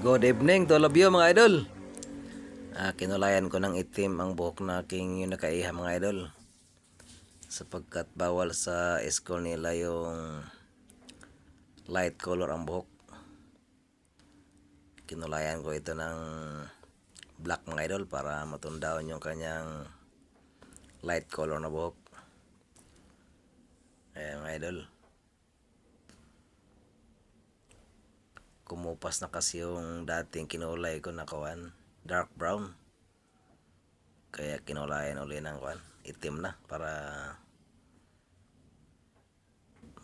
Good evening to all of you mga idol. Ah, kinulayan ko ng itim ang buhok na aking yung nakaiha mga idol. Sapagkat bawal sa school nila yung light color ang buhok. Kinulayan ko ito ng black mga idol para matundaon yung kanyang light color na buhok. Ayan mga idol. Kumupas na kasi yung dating kinulay ko na kawan dark brown. Kaya kinulayan uli ng kawan itim na para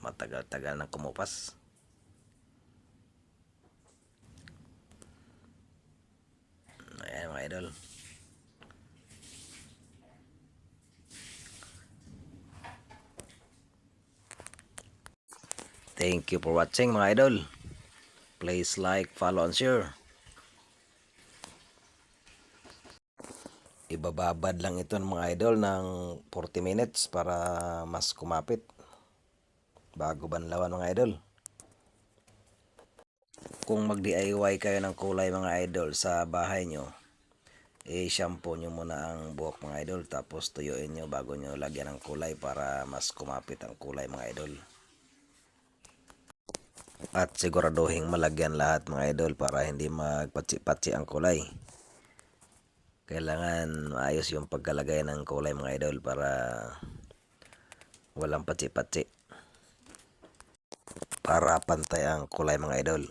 matagal-tagal na kumupas. Ayan mga idol. Thank you for watching mga idol Please like, follow, and share. Ibababad lang ito ng mga idol ng 40 minutes para mas kumapit. Bago banlawan mga idol. Kung mag-DIY kayo ng kulay mga idol sa bahay nyo, i-shampoo nyo muna ang buhok mga idol tapos tuyuin nyo bago nyo lagyan ng kulay para mas kumapit ang kulay mga idol. At siguraduhin malagyan lahat mga idol para hindi magpatsi-patsi ang kulay. Kailangan maayos yung pagkalagay ng kulay mga idol para walang patsi-patsi. Para pantay ang kulay mga idol.